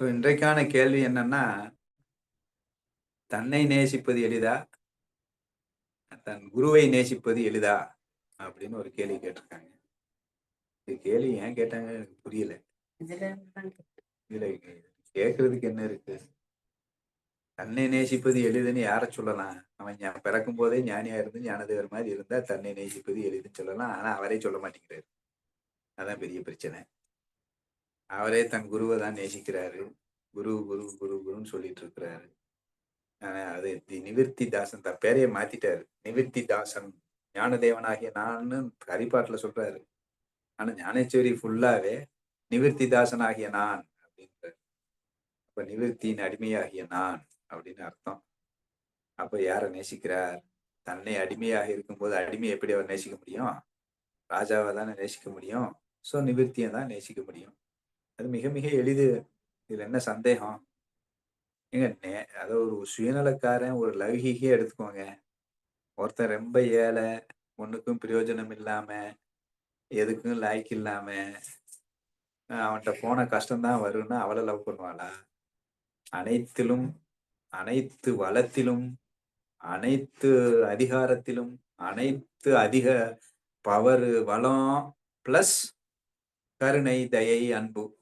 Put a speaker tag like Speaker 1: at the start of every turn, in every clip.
Speaker 1: So இன்றைக்கான கேள்வி என்னன்னா தன்னை நேசிப்பது எளிதா? தன் குருவை நேசிப்பது எளிதா? அப்படின்னு ஒரு கேள்வி கேட்டிருக்காங்க. இந்த கேள்வி ஏன் கேட்டாங்க எனக்கு புரியல.
Speaker 2: இதுல
Speaker 1: கேட்கறதுக்கு என்ன இருக்கு? தன்னை நேசிப்பது எளிதுன்னு யாரை சொல்லலாம்? அவன் பிறக்கும் போதே ஞானியா இருந்து ஞானதேவர் மாதிரி இருந்தா தன்னை நேசிப்பது எளிதுன்னு சொல்லலாம். ஆனா அவரே சொல்ல மாட்டேங்கிறாரு. அதான் பெரிய பிரச்சனை. அவரே தன் குருவை தான் நேசிக்கிறாரு. குரு குரு குரு குருன்னு சொல்லிட்டு இருக்கிறாரு ஆனா அது தி- நிவிர்த்தி தாசன் தான் பேரையே மாத்திட்டாரு. நிவிர்த்தி தாசன் ஞானதேவனாகிய நான்னு ஹரிபாட்டுல சொல்றாரு. ஆனா ஞானேஸ்வரி ஃபுல்லாவே நிவிர்த்தி தாசன் ஆகிய நான் அப்படின்றாரு. அப்ப நிவிர்த்தியின் அடிமையாகிய நான் அப்படின்னு அர்த்தம். அப்ப யாரை நேசிக்கிறார்? தன்னை அடிமையாக இருக்கும்போது அடிமையை எப்படி அவர் நேசிக்க முடியும்? ராஜாவை தானே நேசிக்க முடியும். சோ நிவர்த்தியை தான் நேசிக்க முடியும். அது மிக மிக எளிது. இதுல என்ன சந்தேகம்? ஏங்க நே அதை ஒரு சுயநலக்காரன் ஒரு லௌகிகே எடுத்துக்கோங்க. ஒருத்தன் ரொம்ப ஏழை ஒண்ணுக்கும் பிரயோஜனம் இல்லாம எதுக்கும் லாய்க்கு இல்லாம அவன்கிட்ட போன கஷ்டம்தான் வரும்னா அவளை லவ் பண்ணுவாளா? அனைத்திலும் அனைத்து வளத்திலும் அனைத்து அதிகாரத்திலும் அனைத்து அதிக பவர் வளம் பிளஸ் கருணை தயை அன்பு.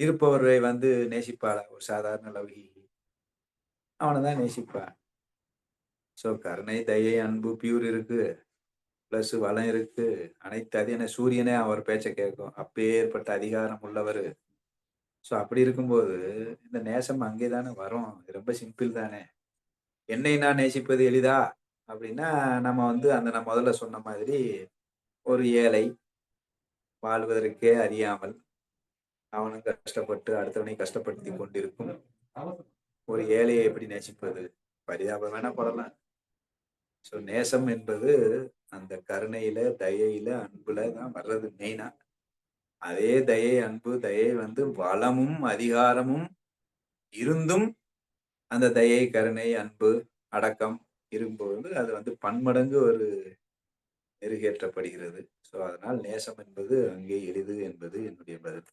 Speaker 1: இருப்பவரை வந்து நேசிப்பாளா? ஒரு சாதாரண லௌகீகி அவனை தான் நேசிப்பா ஸோ கருணை தயை அன்பு பியூர் இருக்கு. பிளஸ் வளம் இருக்கு. அனைத்து அதிக சூரியனே அவர் பேச்சை கேட்கும். அப்பேற்பட்ட அதிகாரம் உள்ளவர். ஸோ அப்படி இருக்கும்போது இந்த நேசம் அங்கே தானே வரும் ரொம்ப சிம்பிள் தானே. என்னை நான் நேசிப்பது எளிதா? அப்படின்னா நம்ம வந்து அந்த நான் முதல்ல சொன்ன மாதிரி ஒரு ஏழை வாழ்வதற்கே அறியாமல் அவனும் கஷ்டப்பட்டு அடுத்தவனை கஷ்டப்படுத்தி கொண்டிருக்கும். ஒரு ஏழையை எப்படி நேசிப்பது? பரிதாபம் வேணா படலாம். ஸோ நேசம் என்பது அந்த கருணையில தயையில அன்புல தான் வர்றது மெயினா அதே தயை அன்பு தயை வந்து வளமும் அதிகாரமும் இருந்தும் அந்த தயை கருணை அன்பு அடக்கம் இருக்கும்போது அது வந்து பன்மடங்கு ஒரு மெருகேற்றப்படுகிறது ஸோ அதனால் நேசம் என்பது அங்கே எளிது என்பது என்னுடைய பதில்.